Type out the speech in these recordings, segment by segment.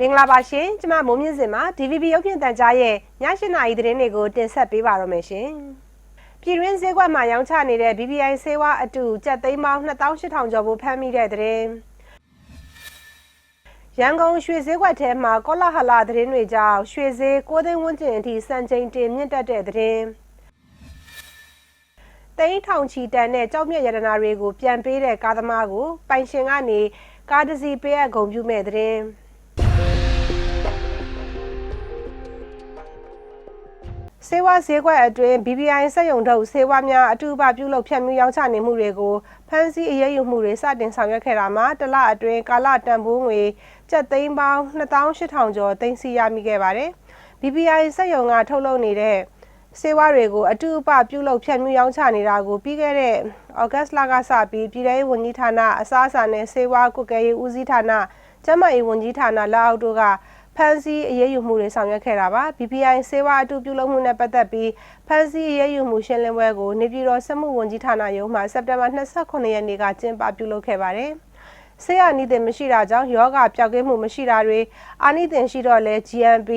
မင်္ဂလာပါရှင်ကျမမိုးမြင့်စင်ပါ DVB ရုပ်မြင်သံကြားရဲ့ည8နာရီသတင်းတွေကိုတင်ဆက်ပေးပါရမယ်ရှင်ပြည်တွင်းဈေးကွက်မှာရောင်းချနေတဲ့ BBI ဆေးဝါးအတူကျပ်သိန်းပေါင်း2800ကျော်ဖို့ဖမ်းမိတဲ့သတင်းရန်ကုန်ရွှေဈေးကွက်ထဲမှာကောလာဟလာသတင်းတွေကြောင့်ရွှေဈေး6သိန်းဝန်းကျင်အထိစံချိန်တင်မြင့်တက်တဲ့သတင်းသိန်းထောင်ချီတန်တဲ့ကြောက်မြက်ရတနာတွေကိုပြန်ပေးတဲ့ကားသမားကိုပိုင်ရှင်ကနေကားတစ်စီးပေးအပ်ဂုဏ်ပြုမဲ့သတင်း စေဝါဈေးကွက်အတွင်း BBI စက်ယုံထုတ်စေဝါများအတူပါပြုလုပ်ဖြန့်မြူးရောင်းချနေမှုတွေကိုဖမ်းဆီးအရေးယူမှုတွေစတင်ဆောင်ရွက်ခဲ့တာမှာတစ်လအတွင်းကာလတန်ဖိုးငွေကျပ်သိန်းပေါင်း2800ကျော်သိမ်းဆည်းရမိခဲ့ပါတယ်။ BBI စက်ယုံကထုတ်လုပ်နေတဲ့စေဝါတွေကိုအတူအပပြုလုပ်ဖြန့်မြူးရောင်းချနေတာကိုပြီးခဲ့တဲ့ဩဂတ်စ်လကစပြီးပြည်ထောင်ဝန်ကြီးဌာနအစားအစာနဲ့စေဝါကုကဲရေးဦးစီးဌာနကျန်းမာရေးဝန်ကြီးဌာနလက်အောက်တို့က ဖန်စီအရေးယူမှုတွေဆောင်ရွက်ခဲ့တာပါ BPI စေဝါအတူပြုလုပ်မှုနဲ့ပတ်သက်ပြီးဖန်စီအရေးယူမှုရှင်းလင်းပွဲကိုနေပြည်တော်စက်မှုဝန်ကြီးဌာနရုံးမှစက်တင်ဘာ29ရက်နေ့ကကျင်းပပြုလုပ်ခဲ့ပါတယ်ဆေးရနီးတင်မရှိတာကြောင့်ယောဂပျောက်ကင်းမှုမရှိတာတွေအာနိသင်ရှိတော့လဲ GMP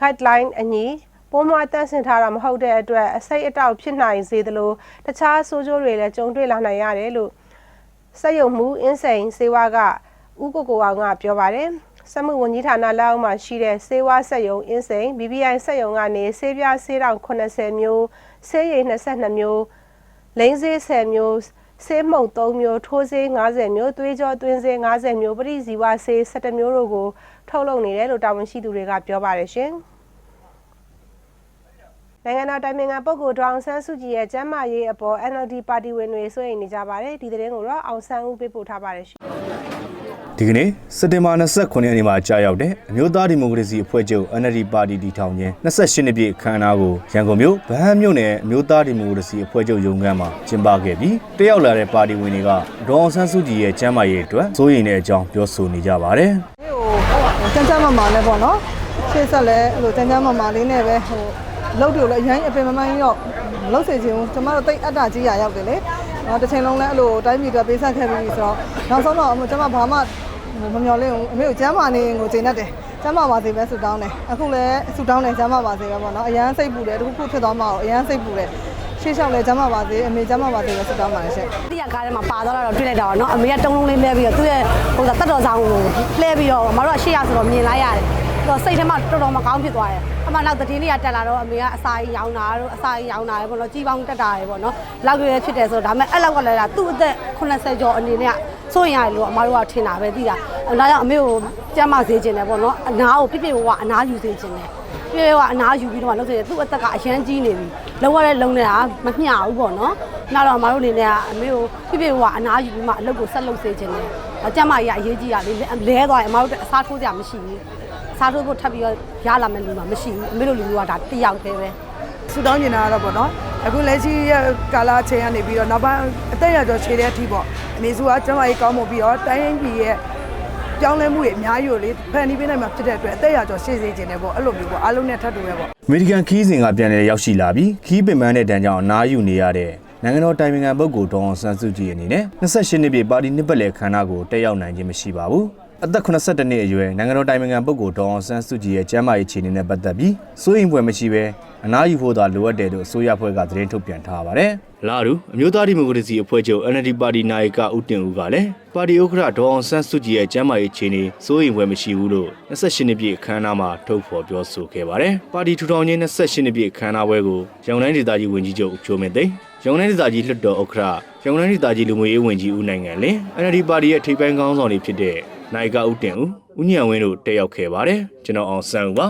guideline အညီပုံမှန်တန့်စင်ထားတာမဟုတ်တဲ့အတွက်အစိတ်အတောက်ဖြစ်နိုင်စေသလိုတခြားဆိုးကျိုးတွေလည်းကြုံတွေ့လာနိုင်ရတယ်လို့စက်ရုံမှုအင်းစိန်စေဝါကဥကိုကိုအောင်ကပြောပါတယ် စက်မှုဝန်ကြီးဌာနလက်အောက်မှာရှိတဲ့ဆေးဝါးစက်ရုံအင်းစိန် BBI စက်ရုံကနေဆေးပြားဆေးတောင်80မျိုးဆေးရည်22မျိုးလိန်ဆေး10မျိုးဆေးမှုတ်3မျိုးထိုးဆေး50မျိုးသွေးကြောသွင်းဆေး50မျိုးပရိဇီဝဆေး17မျိုးတို့ကိုထုတ်လုပ်နေတယ်လို့တာဝန်ရှိသူတွေကပြောပါတယ်ရှင်။နိုင်ငံတော်တိုင်ပင်ခံပုဂ္ဂိုလ်ဒေါအောင်ဆန်းစုကြည်ရဲ့ကျမ်းမာရေးအပေါ် NLD ပါတီဝင်တွေစိုးရိမ်နေကြပါတယ်ဒီသတင်းကိုတော့အောင်ဆန်းဦးပေးပို့ထားပါတယ်ရှင် ဒီကနေ့စက်တင်ဘာ29ရက်နေ့မှာကြာရောက်တဲ့အမျိုးသားဒီမိုကရေစီအဖွဲ့ချုပ် NLD ပါတီတည်ထောင်ခြင်း28နှစ်ပြည့်အခမ်းအနားကိုရန်ကုန်မြို့ဗဟန်းမြို့နယ်အမျိုးသားဒီမိုကရေစီအဖွဲ့ချုပ်ရုံးခန်းမှာကျင်းပခဲ့ပြီးတက်ရောက်လာတဲ့ပါတီဝင်တွေကဒေါအောင်ဆန်းစုကြည်ရဲ့ကျမ်းမာရေးအတွက်စိုးရိမ်တဲ့အကြောင်းပြောဆိုနေကြပါတယ်ဟိုကျန်းကျန်းမာမာနဲ့ပေါ့နော်ရှေ့ဆက်လဲအဲ့လိုကျန်းကျန်းမာမာလေးနဲ့ပဲဟိုလုပ်တယ်လို့လည်းအရင်အပင်မမှန်ရောလုပ်စေချင်ဘူးကျမတို့တိတ်အတ္တကြီးရရောက်တယ်လေနော်တစ်ချိန်လုံးလဲအဲ့လိုတိုင်းပြည်အတွက်ပေးဆက်ခဲ့ပြီးဆိုတော့နောက်ဆုံးတော့ကျမဘာမှ မမျော်လင့်ဘူးအမေကိုကျမ်းမာနေကိုချိန်တတ်တယ်ကျမ်းမာပါစေပဲဆူတောင်းတယ်အခုလည်းဆူတောင်းတယ်ကျမ်းမာပါစေပဲပေါ့နော်အရန်စိတ်ပူတယ်တခုခုဖြစ်သွားမှတော့အရန်စိတ်ပူတယ်ရှေ့လျှောက်လဲကျမ်းမာပါစေအမေကျမ်းမာပါစေပဲဆူတောင်းပါတယ်ရှင့်တိရကားထဲမှာပါသွားတော့တွေ့လိုက်တာပေါ့နော်အမေကတုံးလုံးလေးလဲပြီးတော့သူ့ရဲ့ဟိုတတ်တော်ဆောင်ကိုလဲပြီးတော့မတို့ကရှေ့ရဆိုတော့မြင်လိုက်ရတယ်တော့စိတ်ထဲမှာတော်တော်မကောင်းဖြစ်သွားတယ် အမှနောက်သတင်းလေးကတက်လာတော့အမေကအစာကြီးရောင်းတာတို့အစာကြီးရောင်းတာပဲပေါ့နော်ကြီးပေါင်းတက်တာပဲပေါ့နော်လောက်ရွယ်ဖြစ်တယ်ဆိုတော့ဒါပေမဲ့အဲ့လောက်ကလည်းသူ့အသက်80ကျော်အနေနဲ့စိုးရင်ရတယ်လို့အမတို့ကထင်တာပဲသိတာဒါကြောင့်အမေကိုကြမ်းမစေခြင်းတယ်ပေါ့နော်အနာကိုပြပြဝဝအနာယူစေခြင်းတယ်ပြပြဝအနာယူပြီးတော့လုပ်စေတယ်သူ့အသက်ကအရန်ကြီးနေပြီလောရတဲ့လုံနေတာမမျှဘူးပေါ့နော်နောက်တော့အမတို့အနေနဲ့ကအမေကိုပြပြဝဝအနာယူပြီးမှအလုပ်ကိုဆက်လုပ်စေခြင်းတယ်ကြမ်းမကြီးကအရေးကြီးတာလေလဲသွားရင်အမတို့အစားထိုးစရာမရှိဘူး စားထိုးဖို့ထပ်ပြီးတော့ရလာမယ့်လူမှမရှိဘူးအမေတို့လူမျိုးကဒါတယောက်တည်းပဲဆူတောင်းနေတာတော့ပေါ့နော်အခုလက်ရှိရဲ့ကာလာချိန်ကနေပြီးတော့နောက်ပိုင်းအသက်ရကျော်ခြေတဲ့အထိပေါ့အမေစုကကျမကြီးကောင်းမှုပြီးတော့တိုင်းရင်းပြည်ရဲ့ပြောင်းလဲမှုတွေအများကြီးကိုလေဖန်တီးပေးနိုင်မှာဖြစ်တဲ့အတွက်အသက်ရကျော်ရှေ့စေခြင်းနဲ့ပေါ့အဲ့လိုမျိုးပေါ့အားလုံးနဲ့ထပ်တူပဲပေါ့အမေရိကန်ခီးစဉ်ကပြန်လည်ရောက်ရှိလာပြီးခီးပင်ပန်းတဲ့တန်းကြောင့်အနားယူနေရတဲ့နိုင်ငံတော်တိုင်ပင်ခံပုဂ္ဂိုလ်ဒေါအောင်ဆန်းစုကြည်အနေနဲ့28နှစ်ပြည့်ပါတီနှစ်ပတ်လည်ခမ်းနားကိုတက်ရောက်နိုင်ခြင်းမရှိပါဘူး။ အသက်82နှစ်အရွယ်နိုင်ငံတော်တိုင်ပင်ခံပုဂ္ဂိုလ်ဒေါအောင်ဆန်းစုကြည်ရဲ့ကျန်းမာရေးအခြေအနေနဲ့ပတ်သက်ပြီးစိုးရိမ်ဖွယ်မရှိဘဲအနားယူဖို့သာလိုအပ်တယ်လို့အစိုးရဖွဲ့ကသတင်းထုတ်ပြန်ထားပါတယ်။လာတူအမျိုးသားဒီမိုကရေစီအဖွဲ့ချုပ် NLD ပါတီနိုင်ကဦးတင်ဦးကလည်းပါတီဥက္ကဋ္ဌဒေါအောင်ဆန်းစုကြည်ရဲ့ကျန်းမာရေးအခြေအနေစိုးရိမ်ဖွယ်မရှိဘူးလို့28နှစ်ပြည့်အခမ်းအနားမှာထုတ်ဖော်ပြောဆိုခဲ့ပါတယ်။ပါတီထူထောင်ခြင်း28နှစ်ပြည့်အခမ်းအနားပွဲကိုရန်ကုန်တိုင်းဒေသကြီးဝန်ကြီးချုပ်ဦးချိုးမင်းသိန်းရန်ကုန်တိုင်းဒေသကြီးလွှတ်တော်ဥက္ကဋ္ဌရန်ကုန်တိုင်းဒေသကြီးလူမှုရေးဝန်ကြီးဦးနိုင်ငံလင်း NLD ပါတီရဲ့ထိပ်ပိုင်းခေါင်းဆောင်တွေဖြစ်တဲ့ နိုင်ကဦးတင်ဦးဦးညံဝင်းတို့တက်ရောက်ခဲ့ပါတယ်ကျွန်တော်အောင်ဆန်းဦးပါ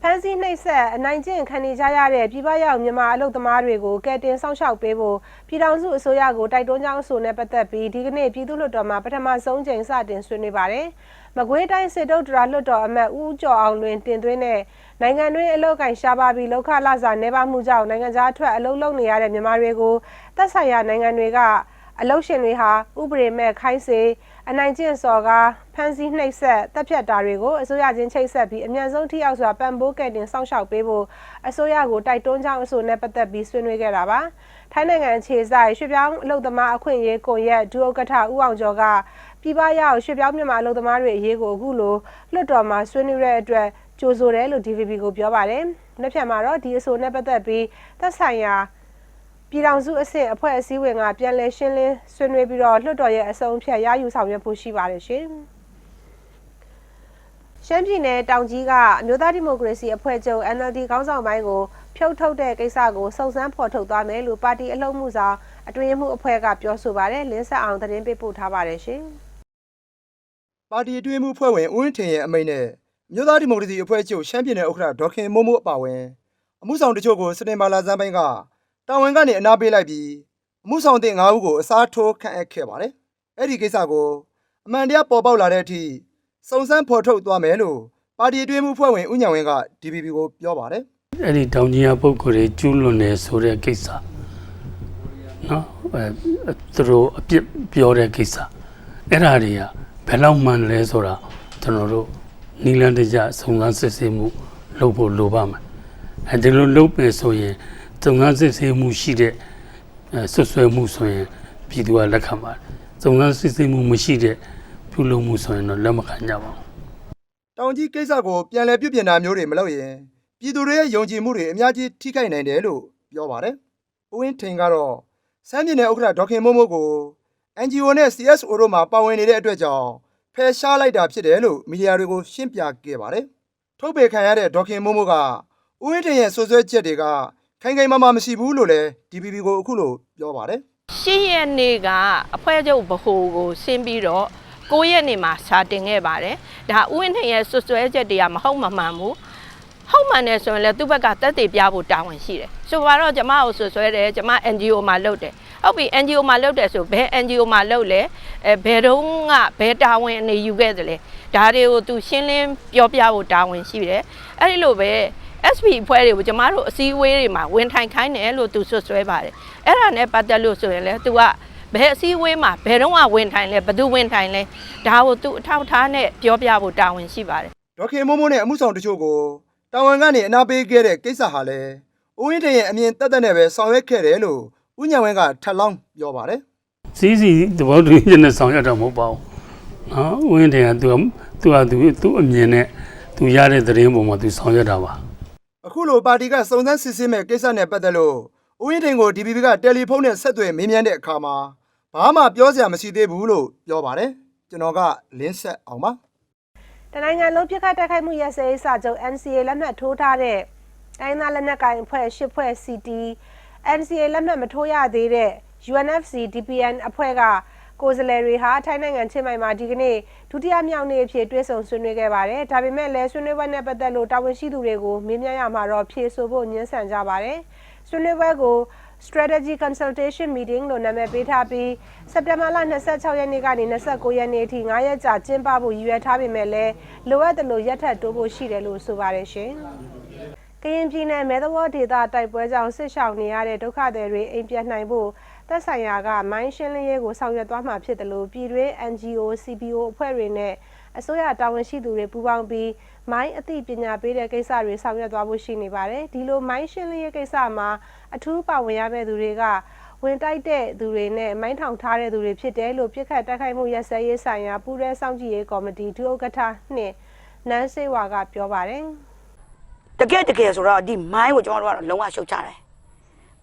ဖမ်းဆီးနှိပ်စက်အနိုင်ကျင့်ခံနေကြရတဲ့ပြည်ပရောက်မြန်မာအလုပ်သမားတွေကိုကယ်တင်စောင့်ရှောက်ပေးဖို့ပြည်ထောင်စုအစိုးရကိုတိုက်တွန်းကြောင်းဆိုနဲ့ပတ်သက်ပြီးဒီကနေ့ပြည်သူ့လွှတ်တော်မှာပထမဆုံးချိန်စတင်ဆွေးနွေးပါတယ်။မကွေးတိုင်းစစ်တုတ်တရာလွှတ်တော်အမတ်ဦးကျော်အောင်လွင်တင်သွင်းတဲ့နိုင်ငံတွင်းအလုပ်ကိုင်ရှားပါပြီးလောက်ခလာစာနေပါမှုကြောင့်နိုင်ငံခြားထွက်အလုပ်လုပ်နေရတဲ့မြန်မာတွေကိုသက်ဆိုင်ရာနိုင်ငံတွေက အလုပ်ရှင်တွေဟာဥပဒေမဲ့ခိုင်းစေအနိုင်ကျင့်စော်ကားဖမ်းဆီးနှိပ်စက်တပ်ဖြတ်တာတွေကိုအစိုးရချင်းချိတ်ဆက်ပြီးအမြန်ဆုံးထိရောက်စွာပံ့ပိုးကယ်တင်စောင့်ရှောက်ပေးဖို့အစိုးရကိုတိုက်တွန်းကြောင်းအဆိုနဲ့ပတ်သက်ပြီးဆွေးနွေးခဲ့တာပါထိုင်းနိုင်ငံအခြေစိုက်ရွှေပြောင်းအလုပ်သမားအခွင့်အရေးကွန်ရက်ဒုဥက္ကဋ္ဌဦးအောင်ကျော်ကပြည်ပရောက်ရွှေပြောင်းမြန်မာအလုပ်သမားတွေအရေးကိုအခုလိုလွှတ်တော်မှာဆွေးနွေးတဲ့အတွက်ကြိုဆိုတယ်လို့ DVB ကိုပြောပါတယ်။နှစ်ဖြတ်မှာတော့ဒီအဆိုနဲ့ပတ်သက်ပြီးသက်ဆိုင်ရာ ပြည်ထောင်စုအဆင့်အဖွဲ့အစည်းဝင်ကပြန်လည်ရှင်းလင်းဆွေးနွေးပြီးတော့လွှတ်တော်ရဲ့အဆုံးအဖြတ်ရယူဆောင်ရွက်ဖို့ရှိပါတယ်ရှင်။ရှမ်းပြည်နယ်တောင်ကြီးကအမျိုးသားဒီမိုကရေစီအဖွဲ့ချုပ် NLD ခေါင်းဆောင်ပိုင်းကိုဖြုတ်ထုတ်တဲ့ကိစ္စကိုစုံစမ်းဖော်ထုတ်သွားမယ်လို့ပါတီအလုံးမှုဆောင်အတွင်းရေးမှုအဖွဲ့ကပြောဆိုပါတယ်။လင်းဆက်အောင်သတင်းပေးပို့ထားပါတယ်ရှင်။ပါတီအတွင်းမှုဖွဲ့ဝင်ဦးဝင်းထင်ရဲ့အမိန့်နဲ့မြို့သားဒီမိုကရေစီအဖွဲ့ချုပ်ရှမ်းပြည်နယ်ဥက္ကဋ္ဌဒေါက်ခင်မိုးမိုးအပါအဝင်အမှုဆောင်တချို့ကိုစတင်ဘာလာဇန်ပိုင်းက တာဝန်ကနေအနာပေးလိုက်ပြီးအမှုဆောင်တဲ့၅ဦးကိုအစားထိုးခန့်အပ်ခဲ့ပါတယ်။အဲ့ဒီကိစ္စကိုအမှန်တရားပေါ်ပေါက်လာတဲ့အထိစုံစမ်းဖော်ထုတ်သွားမယ်လို့ပါတီအတွင်းမှုဖွဲ့ဝင်ဦးညံဝင်းက DPP ကိုပြောပါတယ်အဲ့ဒီတောင်ကြီးရပုဂ္ဂိုလ်တွေကျူးလွန်နေဆိုတဲ့ကိစ္စနော်အဲသူတို့အပြစ်ပြောတဲ့ကိစ္စအဲ့ဒါတွေကဘယ်လောက်မှန်လဲဆိုတာကျွန်တော်တို့နီလန်တကြစုံစမ်းစစ်ဆေးမှုလုပ်ဖို့လိုပါမယ်အဲဒီလိုလုပ်ပြီဆိုရင် စုံစမ်းစစ်ဆေးမှုရှိတဲ့အဲဆွဆွဲမှုဆိုရင်ပြည်သူကလက်ခံပါတယ်စုံစမ်းစစ်ဆေးမှုမရှိတဲ့ပြုလုပ်မှုဆိုရင်တော့လက်မခံကြပါဘူး။တောင်ကြီးကိစ္စကိုပြန်လည်ပြုပြင်တာမျိုးတွေမလုပ်ရင်ပြည်သူတွေရဲ့ယုံကြည်မှုတွေအများကြီးထိခိုက်နိုင်တယ်လို့ပြောပါတယ်။ဦးဝင်းထင်ကတော့စမ်းပြည်နယ်ဥက္ကဋ္ဌဒေါက်ခင်မိုးမိုးကို NGO နဲ့ CSO တို့မှာပါဝင်နေတဲ့အတွက်ကြောင့်ဖယ်ရှားလိုက်တာဖြစ်တယ်လို့မီဒီယာတွေကိုရှင်းပြခဲ့ပါတယ်။ထုတ်ပေခံရတဲ့ဒေါက်ခင်မိုးမိုးကဦးဝင်းထင်ရဲ့ဆွဆွဲချက်တွေက ခိုင်ခိုင်မာမာမရှိဘူးလို့လည်း DPP ကိုအခုလိုပြောပါတယ်။ရှင်းရက်နေ့ကအဖွဲ့ချုပ်ဗဟိုကိုဆင်းပြီးတော့9ရက်နေ့မှာစာတင်ခဲ့ပါတယ်။ဒါဥဝင်းထင်ရဲ့ဆွဆွဲချက်တွေကမဟုတ်မမှန်ဘူး။ဟုတ်မှန်တယ်ဆိုရင်လည်းသူ့ဘက်ကတက်သေးပြဖို့တာဝန်ရှိတယ်။ဆိုပါတော့ကျမကိုဆွဆွဲတယ်ကျမ NGO မှာလုပ်တယ်။ဟုတ်ပြီ NGO မှာလုပ်တယ်ဆိုဘယ် NGO မှာလုပ်လဲ။အဲဘယ်တော့ကဘယ်တာဝန်အနေယူခဲ့သလဲ။ဒါတွေကိုသူရှင်းလင်းပြောပြဖို့တာဝန်ရှိတယ်။အဲဒီလိုပဲ SP အဖွဲ့တွေကိုကျမတို့အစည်းအဝေးတွေမှာဝင်ထိုင်ခိုင်းတယ်လို့သူဆွဆွဲပါတယ်။အဲ့ဒါနဲ့ပတ်သက်လို့ဆိုရင်လည်း तू ကဘယ်အစည်းအဝေးမှာဘယ်တော့မှဝင်ထိုင်လဲဘယ်သူဝင်ထိုင်လဲဒါကို तू အထောက်အထားနဲ့ပြောပြဖို့တာဝန်ရှိပါတယ်ဒေါက်ခင်မိုးမိုးနဲ့အမှုဆောင်တချို့ကိုတာဝန်ကနေအနာပေးခဲ့တဲ့ကိစ္စဟာလည်းဦးဝင်းထင်ရဲ့အမြင်တက်တက်နဲ့ပဲဆောင်ရွက်ခဲ့တယ်လို့ဦးညံဝင်းကထပ်လောင်းပြောပါတယ်စီးစီသဘောတူညီချက်နဲ့ဆောင်ရွက်တာမဟုတ်ပါဘူး။နော်ဝင်းတယ်ကသူကသူကသူသူအမြင်နဲ့သူရတဲ့သတင်းပုံမှာသူဆောင်ရွက်တာပါ အခုလိုပါတီကစုံစမ်းစစ်ဆေးမဲ့ကိစ္စနဲ့ပတ်သက်လို့ဦးဝင်းထင်ကို DPP ကတယ်လီဖုန်းနဲ့ဆက်သွယ်မေးမြန်းတဲ့အခါမှာဘာမှပြောစရာမရှိသေးဘူးလို့ပြောပါတယ်ကျွန်တော်ကလင်းဆက်အောင်ပါတနိုင်ငံလုံးပြစ်ခတ်တိုက်ခိုက်မှုရစဲရေးစာချုပ် NCA လက်မှတ်ထိုးထားတဲ့တိုင်းသားလက်နက်ကိုင်အဖွဲ့၈ဖွဲ့ CT NCA လက်မှတ်မထိုးရသေးတဲ့ UNFC DPN အဖွဲ့က ကိုယ်စားလှယ်တွေဟာထိုင်းနိုင်ငံချင်းမိုင်မှာဒီကနေ့ဒုတိယမြောက်နေ့အဖြစ်တွဲဆုံဆွေးနွေးခဲ့ပါတယ်။ဒါပေမဲ့လည်းဆွေးနွေးပွဲနဲ့ပတ်သက်လို့တာဝန်ရှိသူတွေကိုမေးမြန်းရမှာတော့ဖြေဆိုဖို့ညှင်းဆန်ကြပါတယ်။ဆွေးနွေးပွဲကို strategy consultation meeting လို့နာမည်ပေးထားပြီးစက်တင်ဘာလ26ရက်နေ့ကနေ29ရက်နေ့အထိ9ရက်ကြာကျင်းပဖို့ရည်ရွယ်ထားပေမဲ့လည်းလိုအပ်တယ်လို့ရက်ထပ်တိုးဖို့ရှိတယ်လို့ဆိုပါတယ်ရှင်။ကရင်ပြည်နယ်မဲသဝေါဒေသတိုက်ပွဲကြောင့်ဆစ်ဆောင်နေရတဲ့ဒုက္ခသည်တွေအိမ်ပြန်နိုင်ဖို့ သက်ဆိုင်ရာကမိုင်းရှင်းလင်းရေးကိုဆောင်ရွက်သွားမှာဖြစ်တယ်လို့ပြည်တွင်း NGO CBO အဖွဲ့တွေနဲ့အစိုးရတာဝန်ရှိသူတွေပူးပေါင်းပြီးမိုင်းအသိပညာပေးတဲ့ကိစ္စတွေဆောင်ရွက်သွားဖို့ရှိနေပါတယ်ဒီလိုမိုင်းရှင်းလင်းရေးကိစ္စမှာအထူးပါဝင်ရမယ့်သူတွေကဝင်တိုက်တဲ့သူတွေနဲ့မိုင်းထောင်ထားတဲ့သူတွေဖြစ်တယ်လို့ပြစ်ခတ်တိုက်ခိုက်မှုရက်စဲရေးဆိုင်ရာပူးရဲစောင့်ကြည့်ရေးကော်မတီဒုဥက္ကဋ္ဌနှင့်နန်းစေဝါကပြောပါတယ်တကယ်တကယ်ဆိုတော့ဒီမိုင်းကိုကျွန်တော်တို့ကတော့လုံးဝရှုတ်ချတယ်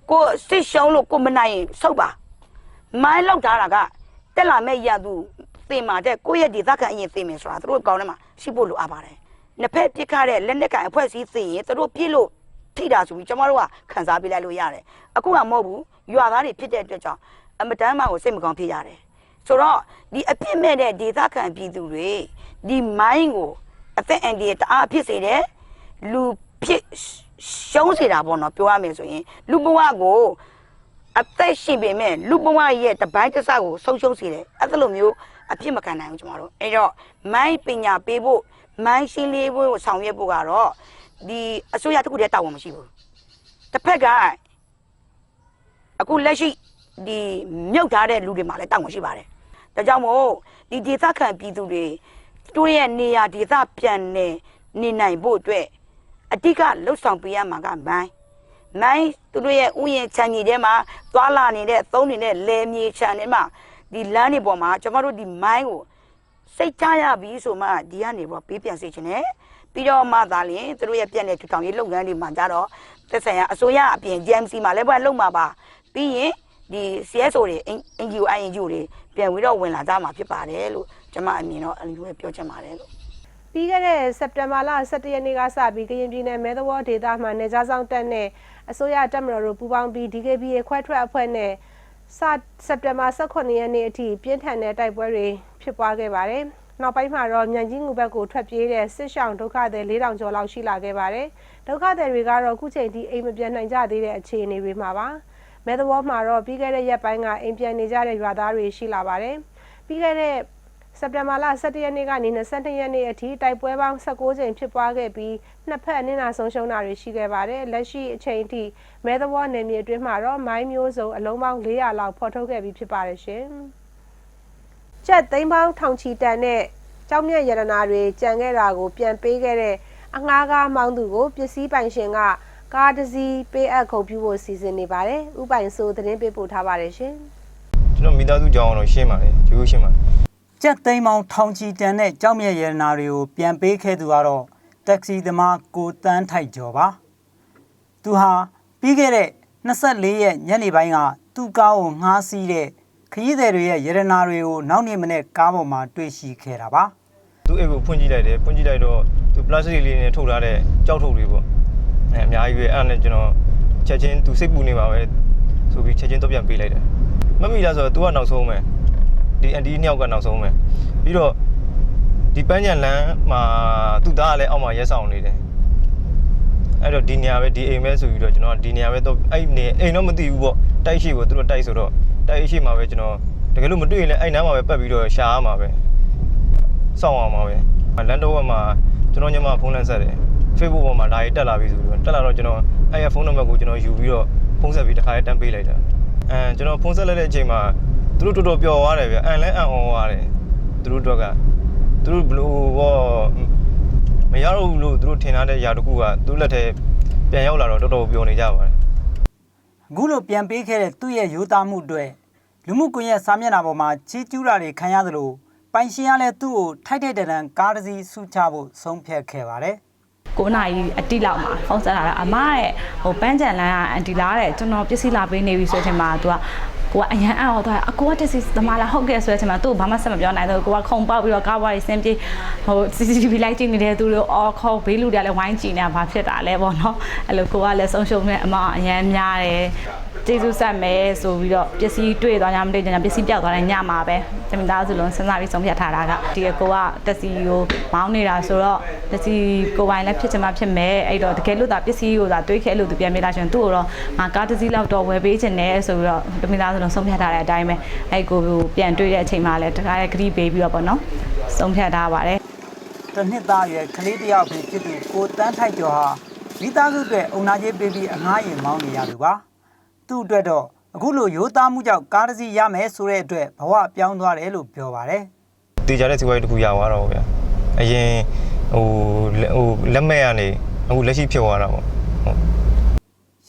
ကိုစစ်ရှုံးလို့ကိုမနိုင်ရင်ဆုတ်ပါမိုင်းလောက်ထားတာကတက်လာမဲ့ရသူသင်မာတဲ့ကိုယ့်ရဲ့ဒီသက္ကအရင်သင်မယ်ဆိုတာသူတို့ကောင်းထဲမှာရှိဖို့လိုအပ်ပါတယ်နှစ်ဖက်ပြစ်ခတ်တဲ့လက်နက်ကန်အဖွဲ့အစည်းသင်ရင်သူတို့ပြစ်လို့ထိတာဆိုပြီးကျွန်တော်တို့ကခန်းစားပေးလိုက်လို့ရတယ်အခုကမဟုတ်ဘူးရွာသားတွေဖြစ်တဲ့အတွက်ကြောင့်အမတမ်းမှကိုစိတ်မကောင်းဖြစ်ရတယ်ဆိုတော့ဒီအပြစ်မဲ့တဲ့ဒေသခံပြည်သူတွေဒီမိုင်းကိုအသက်အန္တရာယ်တအားဖြစ်စေတယ်လူဖြစ် ရှုံးစေတာပေါ့နော်ပြောရမယ်ဆိုရင်လူဘဝကိုအသက်ရှင်ပေမဲ့လူဘဝရဲ့တပိုင်းတစ်စကိုဆုံးရှုံးစေတယ်အဲ့ဒါလိုမျိုးအဖြစ်မခံနိုင်ဘူးကျမတို့အဲ့တော့မိုင်းပညာပေးဖို့မိုင်းရှင်းလေးဖို့ဆောင်ရွက်ဖို့ကတော့ဒီအစိုးရတစ်ခုတည်းတာဝန်မရှိဘူးတစ်ဖက်ကအခုလက်ရှိဒီမြုပ်ထားတဲ့လူတွေမှာလည်းတာဝန်ရှိပါတယ်ဒါကြောင့်မို့ဒီဒေသခံပြည်သူတွေတို့ရဲ့နေရာဒေသပြန်နေနေနိုင်ဖို့အတွက် အတိကလှုပ်ဆောင်ပေးရမှာကမိုင်းမိုင်းသူတို့ရဲ့ဥယျာဉ်ခြံကြီးထဲမှာသွားလာနေတဲ့သုံးနေတဲ့လယ်မြေခြံထဲမှာဒီလမ်းတွေပေါ်မှာကျွန်တော်တို့ဒီမိုင်းကိုစိတ်ချရပြီဆိုမှဒီကနေတော့ပေးပြန်စေချင်တယ်ပြီးတော့မှသာလျှင်သူတို့ရဲ့ပြက်တဲ့ထူထောင်ရေးလုပ်ငန်းတွေမှာကြတော့သက်ဆိုင်ရာအစိုးရအပြင် GMC မှာလည်းဘယ်လုပ်မှာပါပြီးရင်ဒီ CSO တွေ NGO INGO တွေပြန်ပြီးတော့ဝင်လာကြမှာဖြစ်ပါတယ်လို့ကျွန်မအမြင်တော့အလိုပဲပြောချင်ပါတယ်လို့ ပြီးခဲ့တဲ့စက်တင်ဘာလ17ရက်နေ့ကစပြီးကရင်ပြည်နယ်မဲသဝေါဒေသမှာနေကြားဆောင်တက်နဲ့အစိုးရတပ်မတော်တို့ပူးပေါင်းပြီး DKBA ခွဲထွက်အဖွဲ့နဲ့စစက်တင်ဘာ18ရက်နေ့အထိပြင်းထန်တဲ့တိုက်ပွဲတွေဖြစ်ပွားခဲ့ပါတယ်။နောက်ပိုင်းမှာတော့မြန်ကြီးငူဘက်ကိုထွက်ပြေးတဲ့စစ်ရှောင်းဒုက္ခသည်4000ကျော်လောက်ရှိလာခဲ့ပါတယ်။ဒုက္ခသည်တွေကတော့အခုချိန်ထိအိမ်မပြန်နိုင်ကြသေးတဲ့အခြေအနေတွေမှာပါ။မဲသဝေါမှာတော့ပြီးခဲ့တဲ့ရက်ပိုင်းကအိမ်ပြန်နေကြတဲ့ရွာသားတွေရှိလာပါတယ်။ပြီးခဲ့တဲ့ စက်တင်ဘာလ17ရက်နေ့ကနေ22ရက်နေ့အထိတိုက်ပွဲပေါင်း16ကြိမ်ဖြစ်ပွားခဲ့ပြီးနှစ်ဖက်အနစ်နာဆုံးရှုံးတာတွေရှိခဲ့ပါတယ်။လက်ရှိအချိန်ထိမဲသဝေါနယ်မြေအတွင်းမှာတော့မိုင်းမျိုးစုံအလုံးပေါင်း400လောက်ဖော်ထုတ်ခဲ့ပြီးဖြစ်ပါတယ်ရှင်။ကျက်သိန်းပေါင်းထောင်ချီတန်တဲ့ကြောင်းမြတ်ရတနာတွေကြံခဲ့တာကို ပြန်ပေးခဲ့တဲ့အငှားကားမောင်းသူကိုပစ္စည်းပိုင်ရှင်ကကားတစ်စီးပေးအပ်ခုံပြဖို့စီစဉ်နေပါတယ်။ဥပိုင်ဆိုသတင်းပေးပို့ထားပါတယ်ရှင်။ကျွန်တော်မိသားစုကြောင်းတော့ရှင်းပါလေရိုးရိုးရှင်းပါ ကြက်သိမ်းပေါင်းထောင်ချီတန်တဲ့ကြောက်မြက်ရတနာတွေကိုပြန်ပေးခဲ့သူကတော့တက္ကစီသမားကိုတန်းထိုက်ကျော်ပါသူဟာပြီးခဲ့တဲ့24ရက်ညနေပိုင်းကသူ့ကားကိုငှားစီးတဲ့ခရီးသည်တွေရဲ့ရတနာတွေကိုနောက်နေ့မနေ့ကားပေါ်မှာတွေ့ရှိခဲ့တာပါသူ့အိတ်ကိုဖွင့်ကြည့်လိုက်တယ်ဖွင့်ကြည့်လိုက်တော့သူပလတ်စတစ်လေးနဲ့ထုတ်ထားတဲ့ကြောက်ထုတ်တွေပေါ့အဲအများကြီးပဲအဲ့ဒါနဲ့ကျွန်တော်ချက်ချင်းသူစိတ်ပူနေပါပဲဆိုပြီးချက်ချင်းတော့ပြန်ပေးလိုက်တယ်မမိလားဆိုတော့ तू ကနောက်ဆုံးပဲ ဒီအန်တီနှစ်ယောက်ကနောက်ဆုံးပဲပြီးတော့ဒီပန်းညံလန်းမှာသူ့သားကလည်းအောက်မှာရက်ဆောင်နေတယ်အဲ့တော့ဒီနေရာပဲဒီအိမ်ပဲဆိုပြီးတော့ကျွန်တော်ဒီနေရာပဲတော့အဲ့နေအိမ်တော့မသိဘူးပေါ့တိုက်ရှိကိုသူတို့တိုက်ဆိုတော့တိုက်ရှိမှာပဲကျွန်တော်တကယ်လို့မတွေ့ရင်လည်းအဲ့နားမှာပဲပတ်ပြီးတော့ရှာရမှာပဲစောင့်အောင်ပါပဲလန်တော့ဘက်မှာကျွန်တော်ညမဖုန်းလန်းဆက်တယ် Facebook ပေါ်မှာဒါကြီးတက်လာပြီဆိုပြီးတော့တက်လာတော့ကျွန်တော်အဲ့ရဖုန်းနံပါတ်ကိုကျွန်တော်ယူပြီးတော့ဖုန်းဆက်ပြီးတစ်ခါလေးတန်းပေးလိုက်တာအဲကျွန်တော်ဖုန်းဆက်လိုက်တဲ့အချိန်မှာ သူတို့တော်တော်ပျော်သွားတယ်ဗျအန်လဲအန်အောင်သွားတယ်သူတို့တော့ကသူတို့ဘလို့ဘောမရတော့ဘူးလို့သူတို့ထင်ထားတဲ့ຢာတစ်ခုကသူတို့လက်ထဲပြန်ရောက်လာတော့တော်တော်ပျော်နေကြပါတယ်အခုလိုပြန်ပေးခဲ့တဲ့သူ့ရဲ့ရိုးသားမှုအတွက်လူမှုကွန်ရက်စာမျက်နှာပေါ်မှာချီးကျူးတာတွေခံရသလိုပိုင်ရှင်ကလည်းသူ့ကိုထိုက်ထိုက်တန်တန်ကားတစ်စီးဆုချဖို့ဆုံးဖြတ်ခဲ့ပါတယ်9နာရီအတိလောက်မှာဖုန်းဆက်လာတာအမရဲ့ဟိုပန်းကြံလန်းကအန်တီလာတဲ့ကျွန်တော်ပစ္စည်းလာပေးနေပြီဆိုတဲ့အချိန်မှာ तू က ကိုကအရန်အော်တော့အကိုကတက်စီသမားလာဟုတ်ကဲ့ဆိုတဲ့အချိန်မှာသူ့ကိုဘာမှဆက်မပြောနိုင်တော့ကိုကခုံပေါက်ပြီးတော့ကားဝါးကြီးဆင်းပြေးဟို CCTV လိုက်ကြည့်နေတဲ့သူတို့အော်ခေါ်ဘေးလူတွေကလည်းဝိုင်းကြည့်နေတာဘာဖြစ်တာလဲပေါ့နော်အဲ့လိုကိုကလည်းဆုံးရှုံးတဲ့အမအရန်များတယ် ကျေးဇူးဆက်မယ်ဆိုပြီးတော့ပစ္စည်းတွေ့သွားကြမလို့ကြပစ္စည်းပြောက်သွားတဲ့ညမှာပဲတမင်သားစုလုံးစဉ်းစားပြီးဆုံးဖြတ်ထားတာကဒီကိုကတက်စီကိုမောင်းနေတာဆိုတော့တက်စီကိုပိုင်လည်းဖြစ်ချင်မှဖြစ်မယ်အဲ့တော့တကယ်လို့သာပစ္စည်းကိုသာတွေးခဲလို့သူပြန်ပေးလာရှင်သူ့ကိုတော့ငါကားတစ်စီးလောက်တော့ဝယ်ပေးခြင်းနဲ့ဆိုပြီးတော့တမင်သားစုလုံးဆုံးဖြတ်ထားတဲ့အတိုင်းပဲအဲ့ကိုပြန်တွေ့တဲ့အချိန်မှာလည်းတခါရဲ့ဂရီပေးပြီးတော့ပေါ့နော်ဆုံးဖြတ်ထားပါတယ်တစ်နှစ်သားအရွယ်ကလေးတစ်ယောက်ဖြစ်ဖြစ်သူကိုတန်းထိုက်ကျော်ဟာမိသားစုအတွက်အုံနာကြီးပေးပြီးအငှားရင်မောင်းနေရသူပါ သူ့အတွက်တော့အခုလိုရိုးသားမှုကြောင့်ကားတစ်စီးရမယ်ဆိုတဲ့အတွက်ဘဝပြောင်းသွားတယ်လို့ပြောပါတယ်တေချာတဲ့စီဝါရေးတစ်ခုရသွားတော့ဗျာအရင်ဟိုဟိုလက်မဲ့ကနေအခုလက်ရှိဖြစ်သွားတာပေါ့ဟုတ်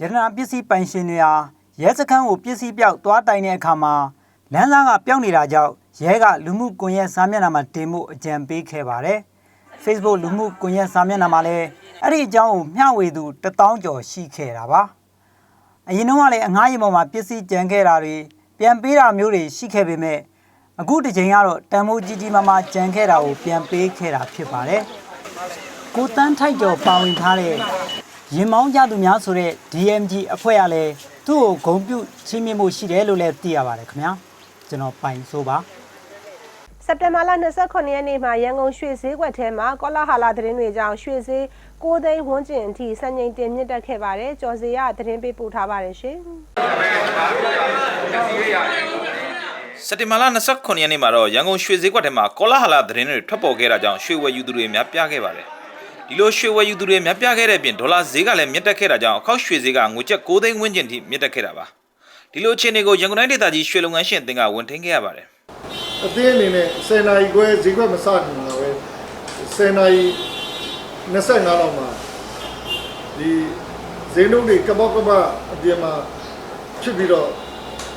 ရတနာပစ္စည်းပိုင်ရှင်တွေဟာရဲစခန်းကိုပစ္စည်းပြောက်သွားတိုင်တဲ့အခါမှာလမ်းစားကပျောက်နေတာကြောင့်ရဲကလူမှုကွန်ရက်စာမျက်နှာမှာတင်ဖို့အကြံပေးခဲ့ပါတယ်။ Facebook လူမှုကွန်ရက်စာမျက်နှာမှာလည်းအဲ့ဒီအကြောင်းကိုမျှဝေသူ1000ကျော်ရှိခဲ့တာပါ။ အရင်တုန်းကလည်းအငှားရင်ပေါ်မှာပစ္စည်းကြံခဲ့တာတွေပြန်ပေးတာမျိုးတွေရှိခဲ့ပေမဲ့အခုတစ်ချိန်ကတော့တန်မိုးကြီးကြီးမားမားကြံခဲ့တာကိုပြန်ပေးခဲ့တာဖြစ်ပါတယ်။ကိုတန်းထိုက်ကျော်ပါဝင်ထားတဲ့ရင်မောင်းကြသူများဆိုတဲ့ DMG အဖွဲ့ကလည်းသူ့ကိုဂုံပြုချင်းမြင့်မှုရှိတယ်လို့လည်းသိရပါတယ်ခင်ဗျာကျွန်တော်ပိုင်ဆိုပါ စက်တင်ဘာလ29ရက်နေ့မှာရန်ကုန်ရွှေဈေးကွက်ထဲမှာကောလာဟာလာသတင်းတွေကြောင့်ရွှေဈေး6သိန်းဝန်းကျင်အထိစံချိန်တင်မြင့်တက်ခဲ့ပါတယ်။ကျော်စီရသတင်းပေးပို့ထားပါတယ်ရှင်။စက်တင်ဘာလ29ရက်နေ့မှာတော့ရန်ကုန်ရွှေဈေးကွက်ထဲမှာကောလာဟလာသတင်းတွေထွက်ပေါ်ခဲ့တာကြောင့်ရွှေဝယ်ယူသူတွေများပြားခဲ့ပါတယ်။ဒီလိုရွှေဝယ်ယူသူတွေများပြားခဲ့တဲ့အပြင်ဒေါ်လာဈေးကလည်းမြင့်တက်ခဲ့တာကြောင့်အခောက်ရွှေဈေးကငွေကျပ်6သိန်းဝန်းကျင်ထိမြင့်တက်ခဲ့တာပါ။ဒီလိုအခြေအနေကိုရန်ကုန်တိုင်းဒေသကြီးရွှေလုပ်ငန်းရှင်အသင်းကဝန်ထမ်းခဲ့ရပါတယ်။ အသင်းအနေနဲ့10နာရီခွဲဈေးကွက်မစခင်မှာပဲ10နာရီ25လောက်မှာဒီဈေးနှုန်းတွေကပောက်ကပအပြင်မှာဖြစ်ပြီးတော့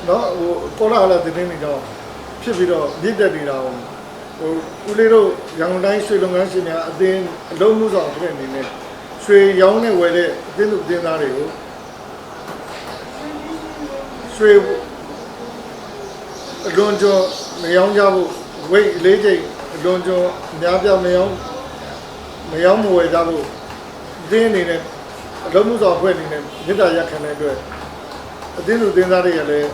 เนาะဟိုပေါ်လာလာတဲ့တင်းတွေကြောင့်ဖြစ်ပြီးတော့မြင့်တက်နေတာဟိုဦးလေးတို့ရန်ကုန်တိုင်းရွှေလုပ်ငန်းရှင်များအသင်းအလုံးမှုဆောင်အဖွဲ့အနေနဲ့ရွှေရောင်းနဲ့ဝယ်တဲ့အသင်းသူအသင်းသားတွေကိုရွှေ အလွန်ကျော်မယောင်းကြဖို့ဝိတ်လေးချိန်အလွန်ကျော်အများပြမယောင်းမယောင်းမဝယ်ကြဖို့အသင်းအနေနဲ့အလုံးမှုဆောင်အဖွဲ့အနေနဲ့မြစ်တာရက်ခံတဲ့အတွက်အသင်းသူအသင်းသားတွေကလည်း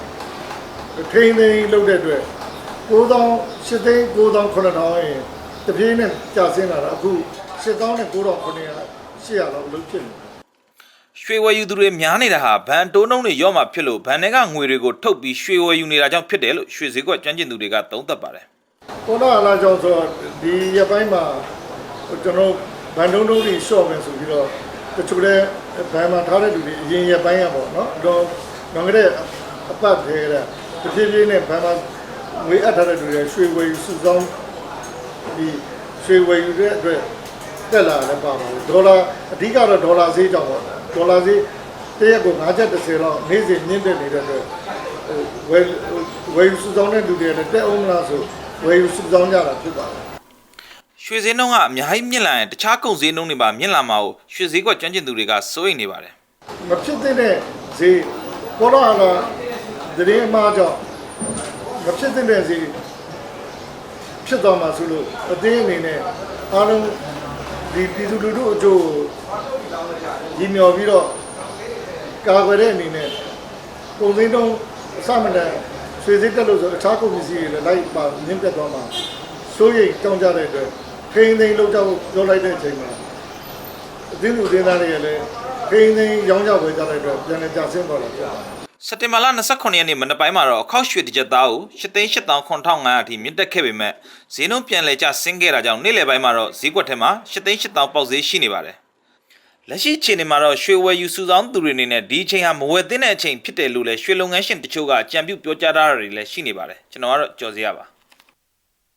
ထိန်းသိမ်းလုပ်တဲ့အတွက်9000 8သိန်း9000 9000ရင်တပြေးနဲ့ကြာဆင်းလာတာအခု8000နဲ့9000 900 800လောက်လုံးဖြစ်နေတယ် ရွှေဝယ်ယူသူတွေများနေတာဟာဘန်တိုးနှုံးတွေရော့မှာဖြစ်လို့ဘန်တွေကငွေတွေကိုထုတ်ပြီးရွှေဝယ်ယူနေတာကြောင့်ဖြစ်တယ်လို့ရွှေဈေးကွက်ကျွမ်းကျင်သူတွေကသုံးသပ်ပါတယ်ကိုလာလာကြောင့်ဆိုတော့ဒီရက်ပိုင်းမှာကျွန်တော်ဗန်တုံးတုံးတွေရှော့မယ်ဆိုပြီးတော့တချို့လည်းဗန်မှာထားတဲ့လူတွေအရင်ရက်ပိုင်းရပေါ့နော်တော့တော့ကြတဲ့အပတ်သေးတဲ့တဖြည်းဖြည်းနဲ့ဗန်မှာငွေအပ်ထားတဲ့လူတွေရွှေဝယ်ယူစုဆောင်းဒီရွှေဝယ်ယူတဲ့အတွက်တက်လာလည်းပါပါတယ်ဒေါ်လာအဓိကတော့ဒေါ်လာဈေးကြောင့်ပေါ့ ဒေါ်လာဈေးတရက်ကို9ချက်30လောက်နေ့စဉ်မြင့်တက်နေတဲ့အတွက်ဟိုဝယ်ဝယ်ယူစုဆောင်းတဲ့လူတွေလည်းတက်အောင်မလားဆိုဝယ်ယူစုဆောင်းကြတာဖြစ်ပါတယ်ရွှေဈေးနှုန်းကအများကြီးမြင့်လာရင်တခြားကုန်ဈေးနှုန်းတွေပါမြင့်လာမှာကိုရွှေဈေးကွက်ကျွမ်းကျင်သူတွေကစိုးရိမ်နေပါတယ်မဖြစ်သင့်တဲ့ဈေးပေါ်လာလာသတင်းအမှားကြောင့်မဖြစ်သင့်တဲ့ဈေးဖြစ်သွားမှာဆိုလို့အသေးအနေနဲ့အားလုံး ဒီပြည်သူလူထုအကျိုးရည်မျှော်ပြီးတော့ကာကွယ်တဲ့အနေနဲ့ပုံစံတုံးအစမတန်ရွှေစည်းတက်လို့ဆိုအခြားကုန်ပစ္စည်းတွေလည်းလိုက်ပါမြင့်ပြတ်သွားမှာစိုးရိမ်ကြောင်းကြတဲ့အတွက်ထိန်းသိမ်းလောက်ကြဖို့ပြောလိုက်တဲ့အချိန်မှာအသင်းသူအသင်းသားတွေကလည်းထိန်းသိမ်းရောင်းကြဝယ်ကြတဲ့အတွက်ပြန်လည်ကြဆင်းသွားတာဖြစ်ပါတယ် စက်တင်ဘာလ29ရက်နေ့မနက်ပိုင်းမှာတော့အခောက်ရွှေတစ်ကြက်သားကို8သိန်း8500အထိမြင့်တက်ခဲ့ပေမဲ့ဈေးနှုန်းပြန်လည်ကျဆင်းခဲ့တာကြောင့်နေ့လယ်ပိုင်းမှာတော့ဈေးကွက်ထဲမှာ8သိန်း8000ပေါက်ဈေးရှိနေပါတယ်လက်ရှိအချိန်မှာတော့ရွှေဝယ်ယူစုဆောင်းသူတွေအနေနဲ့ဒီအချိန်ဟာမဝယ်သင့်တဲ့အချိန်ဖြစ်တယ်လို့လည်းရွှေလုပ်ငန်းရှင်တချို့ကအကြံပြုပြောကြားထားတာတွေလည်းရှိနေပါတယ်ကျွန်တော်ကတော့ကြော်စရာပါ